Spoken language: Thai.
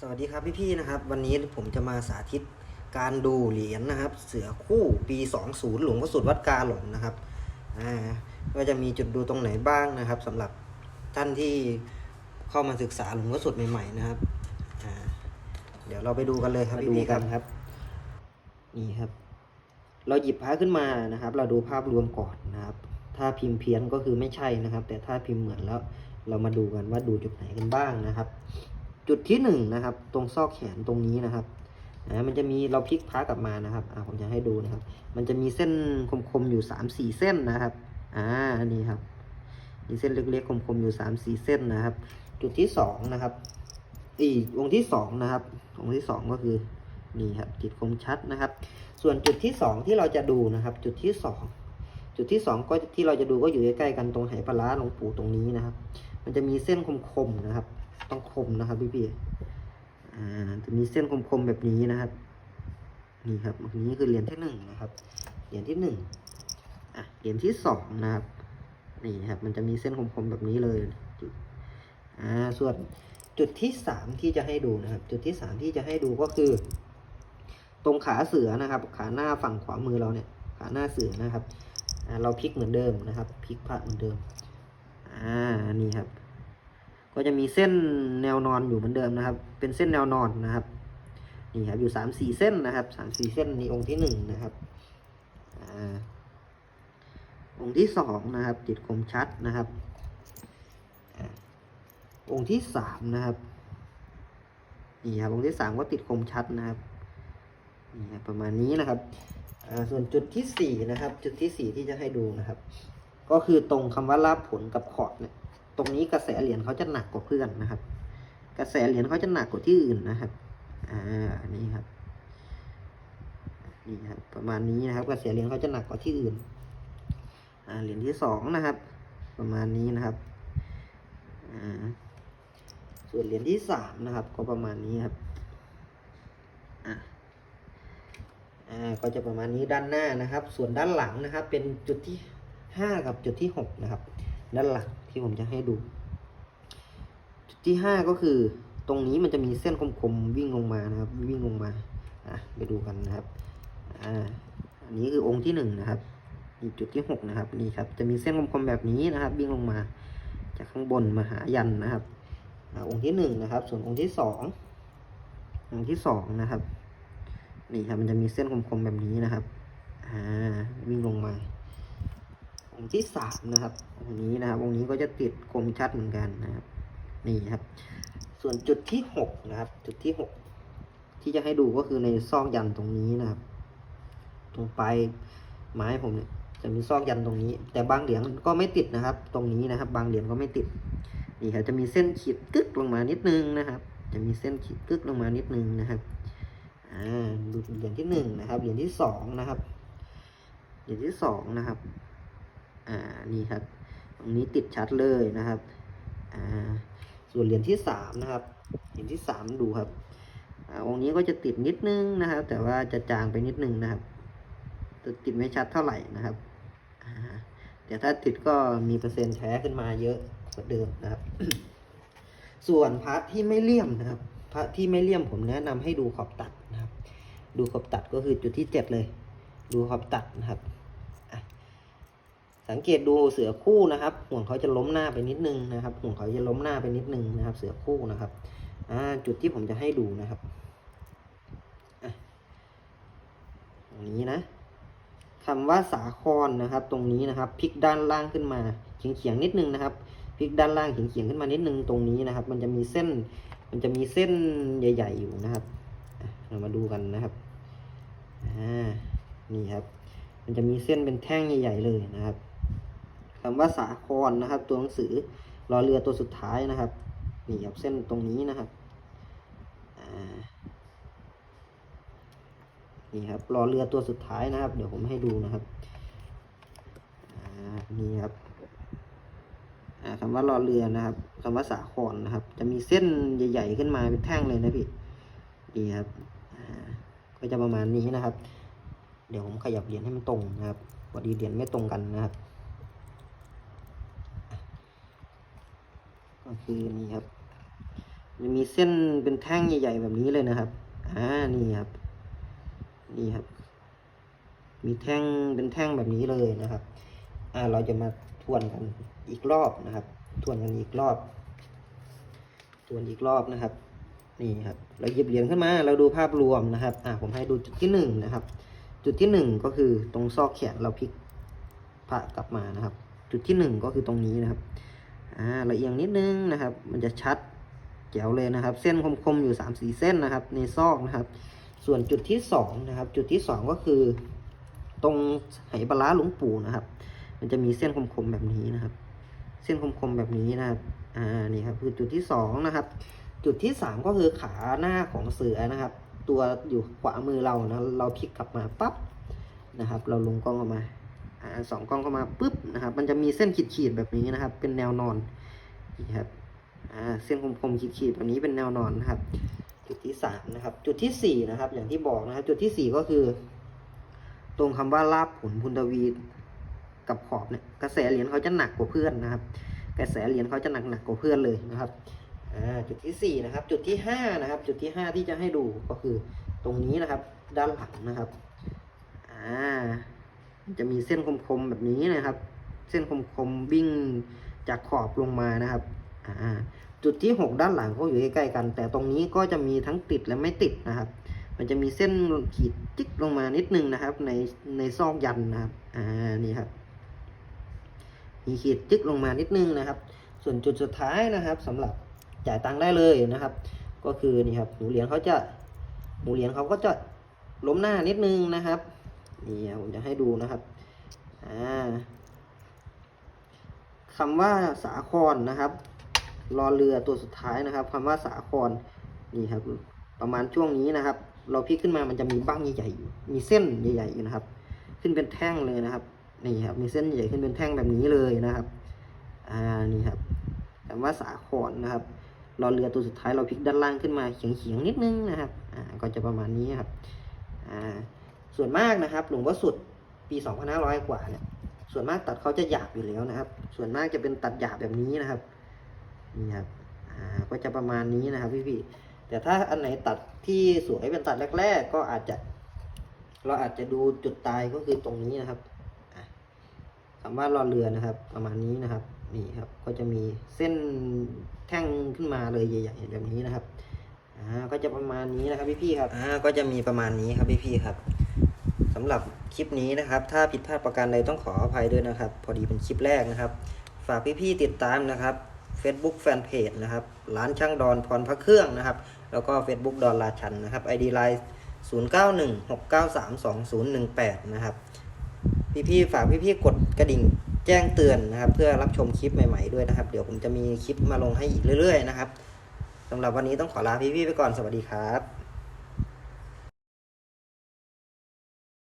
สวัสดีครับพี่ๆนะครับ วันนี้ผมจะมาสาธิตการดูเหรียญนะครับ เสือคู่ปี 20 หลวงพ่อสุดวัดกาหลงนะครับอ่าว่าจะมีจุดดูตรงไหนบ้างนะครับสำหรับท่านที่เข้ามาศึกษาหลวงพ่อสุดใหม่ๆนะครับอ่าเดี๋ยวเราไปดูกันเลยครับพี่ๆครับครับ นี่ครับ เราหยิบพระขึ้นมานะครับ เราดูภาพรวมก่อนนะครับ ถ้าพิมพ์เพี้ยนก็คือไม่ใช่นะครับ แต่ถ้าพิมพ์เหมือนแล้ว เรามาดูกันว่าดูจุดไหนกันบ้างนะครับ จุดที่หนึ่งนะครับ ตรงซอกแขนตรงนี้นะครับนะมันจะมีเราพลิกพระกลับมานะครับอ่าผมจะให้ดูนะครับ มันจะมีเส้นคมๆอยู่สามสี่เส้นนะครับอ่านี่ครับมีเส้นเล็กๆคมๆอยู่สามสี่เส้นนะครับ จุดที่สองนะครับ อีกองที่สองนะครับองที่สองก็คือนี่ครับจิตคมชัดนะครับ ส่วนจุดที่สองที่เราจะดูนะครับ จุดที่สองจุดที่สองก็ที่เราจะดูก็อยู่ใกล้ๆกันตรงไหปลาหลวงปู่ตรงนี้นะครับ มันจะมีเส้นคมๆนะครับ ต้องคมนะครับพี่พี่ๆอ่าจะมีเส้นคมๆแบบนี้นะครับ นี่ครับอันนี้คือเหรียญที่หนึ่งนะครับ เหรียญที่หนึ่งอะ เหรียญที่สองนะครับ นี่ครับ มันจะมีเส้นคมๆแบบนี้เลย อ่า ส่วนจุดที่สามที่จะให้ดูนะครับ จุดที่สามที่จะให้ดูก็คือ ตรงขาเสือนะครับ ขาหน้าฝั่งขวามือเราเนี่ย ขาหน้าเสือนะครับ อ่า เราพลิกเหมือนเดิมนะครับ พลิกพระเหมือนเดิม อ่า นี่ครับ ก็จะมีเส้นแนวนอนอยู่เหมือนเดิมนะครับ เป็นเส้นแนวนอนนะครับนี่ครับอยู่สามสี่เส้นนะครับสามสี่เส้นนี่องค์ที่หนึ่งนะครับอองค์ที่สองนะครับจิตคมชัดนะครับอองค์ที่สามนะครับนี่ครับองค์ที่สามก็ติดคมชัดนะครับนี่ครับประมาณนี้นะครับส่วนจุดที่สี่นะครับ จุดที่สี่ที่จะให้ดูนะครับ ก็คือตรงคำว่าลาบผลกับขอดเนี่ย ตรงนี้กระแสเหรียญเขาจะหนักกว่าเพื่อนนะครับ กระแสเหรียญเขาจะหนักกว่าที่อื่นนะครับ อ่า นี่ครับ นี่ครับ ประมาณนี้นะครับ กระแสเหรียญเขาจะหนักกว่าที่อื่น อ่า เหรียญที่สองนะครับ ประมาณนี้นะครับ อ่า ส่วนเหรียญที่สามนะครับ ก็ประมาณนี้ครับ อ่าอ่า ก็จะประมาณนี้ด้านหน้านะครับ ส่วนด้านหลังนะครับ เป็นจุดที่ห้ากับจุดที่หกนะครับ ด้านหลังที่ผมจะให้ดู จุดที่ห้าก็คือ ตรงนี้มันจะมีเส้นคมๆวิ่งลงมานะครับ วิ่งลงมาอะไปดูกันนะครับอ่าอันนี้คือองค์ที่หนึ่งนะครับนี่จุดที่หกนะครับนี่ครับ จะมีเส้นคมๆแบบนี้นะครับ วิ่งลงมา จากข้างบนมาหายันนะครับองค์ที่หนึ่งนะครับ ส่วนองค์ที่สององค์ที่สองนะครับ นี่ครับมันจะมีเส้นคมๆแบบนี้นะครับอ่าวิ่งลง ที่สามนะครับองนี้นะครับองนี้ก็จะติดคมชัดเหมือนกันนะครับ นี่ครับ ส่วนจุดที่หกนะครับ จุดที่หกที่จะให้ดูก็คือในซอกยันตรงนี้นะครับ ตรงปลายไม้ผมเนี่ยจะมีซอกยันตรงนี้ แต่บางเหรียญก็ไม่ติดนะครับ ตรงนี้นะครับ บางเหรียญก็ไม่ติด นี่ครับจะมีเส้นขีดกึกลงมานิดนึงนะครับ จะมีเส้นขีดกึกลงมานิดนึงนะครับอ่าดูเหรียญที่หนึ่งนะครับเหรียญที่สองนะครับเหรียญที่สองนะครับ อ่านี่ครับ ตรงนี้ติดชัดเลยนะครับอ่าส่วนเหรียญที่สามนะครับเหรียญที่สามดูครับอ่าองค์นี้ก็จะติดนิดนึงนะครับ แต่ว่าจะจางไปนิดนึงนะครับแต่ติดไม่ชัดเท่าไหร่นะครับอ่าแต่ถ้าติดก็มีเปอร์เซ็นต์แท้ขึ้นมาเยอะกว่าเดิมนะครับ ส่วนพระที่ไม่เลี่ยมนะครับ พระที่ไม่เลี่ยมผมแนะนำให้ดูขอบตัดนะครับ ดูขอบตัดก็คือจุดที่เจ็ดเลย ดูขอบตัดนะครับ สังเกตดูเสือคู่นะครับ ห่วงเขาจะล้มหน้าไปนิดนึงนะครับ ห่วงเขาจะล้มหน้าไปนิดนึงนะครับ เสือคู่นะครับจุดที่ผมจะให้ดูนะครับตรงนี้นะคำว่าสาครนะครับ ตรงนี้นะครับพลิกด้านล่างขึ้นมาเฉียงเฉียงๆนิดนึงนะครับพลิกด้านล่างเฉียงเฉียงๆขึ้นมานิดนึงตรงนี้นะครับ มันจะมีเส้น มันจะมีเส้นใหญ่ ๆ อยู่นะครับเรามาดูกันนะครับอ่านี่ครับ มันจะมีเส้นเป็นแท่งใหญ่ ๆ เลยนะครับ คำว่าสาครนะครับ ตัวหนังสือรอเรือตัวสุดท้ายนะครับนี่ครับเส้นตรงนี้นะครับนี่ครับรอเรือตัวสุดท้ายนะครับ เดี๋ยวผมให้ดูนะครับนี่ครับอ่าคำว่ารอเรือนะครับคำว่าสาครนะครับ จะมีเส้นใหญ่ๆขึ้นมาเป็นแท่งเลยนะพี่นี่ครับก็จะประมาณนี้นะครับ เดี๋ยวผมขยับเหรียญให้มันตรงนะครับพอดีเหรียญไม่ตรงกันนะครับ ก็คือนี่ครับจะมีเส้นเป็นแท่งใหญ่ ๆ แบบนี้เลยนะครับ อ่า นี่ครับ นี่ครับ มีแท่งเป็นแท่งแบบนี้เลยนะครับ อ่า เราจะมาทวนกันอีกรอบนะครับ ทวนกันอีกรอบ ทวนอีกรอบนะครับ นี่ครับ เราหยิบเหรียญขึ้นมา เราดูภาพรวมนะครับ อ่า ผมให้ดูจุดที่หนึ่งนะครับ จุดที่หนึ่งก็คือตรงซอกแขนเราพลิกพระกลับมานะครับ จุดที่หนึ่งก็คือตรงนี้นะครับ อ่าละเอียงนิดนึงนะครับ มันจะชัดแจ๋วเลยนะครับ เส้นคมๆอยู่สามสี่เส้นนะครับ ในซอกนะครับ ส่วนจุดที่สองนะครับ จุดที่สองก็คือ ตรงไหปลาร้าหลวงปู่นะครับ มันจะมีเส้นคมๆแบบนี้นะครับ เส้นคมๆแบบนี้นะครับอ่านี่ครับคือจุดที่สองนะครับ จุดที่สามก็คือขาหน้าของเสือนะครับ ตัวอยู่ขวามือเรานะเราพลิกกลับมาปั๊บนะครับ เราลงกล้องเข้ามา สองกล้องเข้ามาปุ๊บนะครับ มันจะมีเส้นขีดๆแบบนี้นะครับ เป็นแนวนอนนี่ครับเส้นคมๆขีดๆแบบนี้เป็นแนวนอนนะครับ จุดที่สามนะครับ จุดที่สี่นะครับ อย่างที่บอกนะครับ จุดที่สี่ก็คือ ตรงคำว่าลาบผลพุนทวีกับขอบเนี่ยกระแสเหรียญเขาจะหนักกว่าเพื่อนนะครับ กระแสเหรียญเขาจะหนักหนักๆกว่าเพื่อนเลยนะครับจุดที่สี่นะครับ จุดที่ห้านะครับ จุดที่ห้าที่จะให้ดูก็คือตรงนี้นะครับ ด้านหลังนะครับ อ่า จะมีเส้นคมๆแบบนี้นะครับ เส้นคมๆวิ่งจากขอบลงมานะครับจุดที่หกด้านหลังก็อยู่ใกล้ๆกัน แต่ตรงนี้ก็จะมีทั้งติดและไม่ติดนะครับ มันจะมีเส้นขีดจิ๊กลงมานิดนึงนะครับ ในในซอกยันนะครับอ่านี่ครับมีขีดจิ๊กลงมานิดนึงนะครับ ส่วนจุดสุดท้ายนะครับสำหรับจ่ายตังค์ได้เลยนะครับ ก็คือนี่ครับหนูเหรียญเขาจะหนูเหรียญเขาก็จะล้มหน้านิดนึงนะครับ นี่ครับผมจะให้ดูนะครับอ่าคำว่าสาครนะครับ รอเรือตัวสุดท้ายนะครับคำว่าสาครนี่ครับ ประมาณช่วงนี้นะครับ เราพลิกขึ้นมามันจะมีบ้างใหญ่ๆอยู่มีเส้นใหญ่ๆอยู่นะครับ ขึ้นเป็นแท่งเลยนะครับนี่ครับ มีเส้นใหญ่ขึ้นเป็นแท่งแบบนี้เลยนะครับอ่านี่ครับคำว่าสาครนะครับรอเรือตัวสุดท้ายเราพลิกด้านล่างขึ้นมาเฉียงๆนิดนึงนะครับอ่าก็จะประมาณนี้ครับอ่า ส่วนมากนะครับ หลวงพ่อสุดปี2500 กว่าเนี่ย ส่วนมากตัดเขาจะหยาบอยู่แล้วนะครับ ส่วนมากจะเป็นตัดหยาบแบบนี้นะครับ นี่ครับ อ่า ก็จะประมาณนี้นะครับ พี่ๆแต่ถ้าอันไหนตัดที่สวยเป็นตัดแรก ๆ ก็อาจจะ เราอาจจะดูจุดตายก็คือตรงนี้นะครับอะคำว่ารอเรือนะครับ ประมาณนี้นะครับ นี่ครับ ก็จะมีเส้นแท่งขึ้นมาเลยใหญ่ๆแบบนี้นะครับ อ่า ก็จะประมาณนี้นะครับพี่ๆครับ อ่า ก็จะมีประมาณนี้ครับพี่ๆครับ สำหรับคลิปนี้นะครับ ถ้าผิดพลาดประการใดต้องขออภัยด้วยนะครับ พอดีเป็นคลิปแรกนะครับ ฝากพี่ๆติดตามนะครับ Facebook Fanpage นะครับ ร้านช่างดอนพรพระเครื่องนะครับ แล้วก็ Facebook ดอนราชันนะครับ ID Line 0916932018 นะครับ พี่ๆฝากพี่ๆกดกระดิ่งแจ้งเตือนนะครับ เพื่อรับชมคลิปใหม่ ๆด้วยนะครับ เดี๋ยวผมจะมีคลิปมาลงให้อีกเรื่อย ๆ นะครับสำหรับวันนี้ต้องขอลาพี่ๆไปก่อนสวัสดีครับ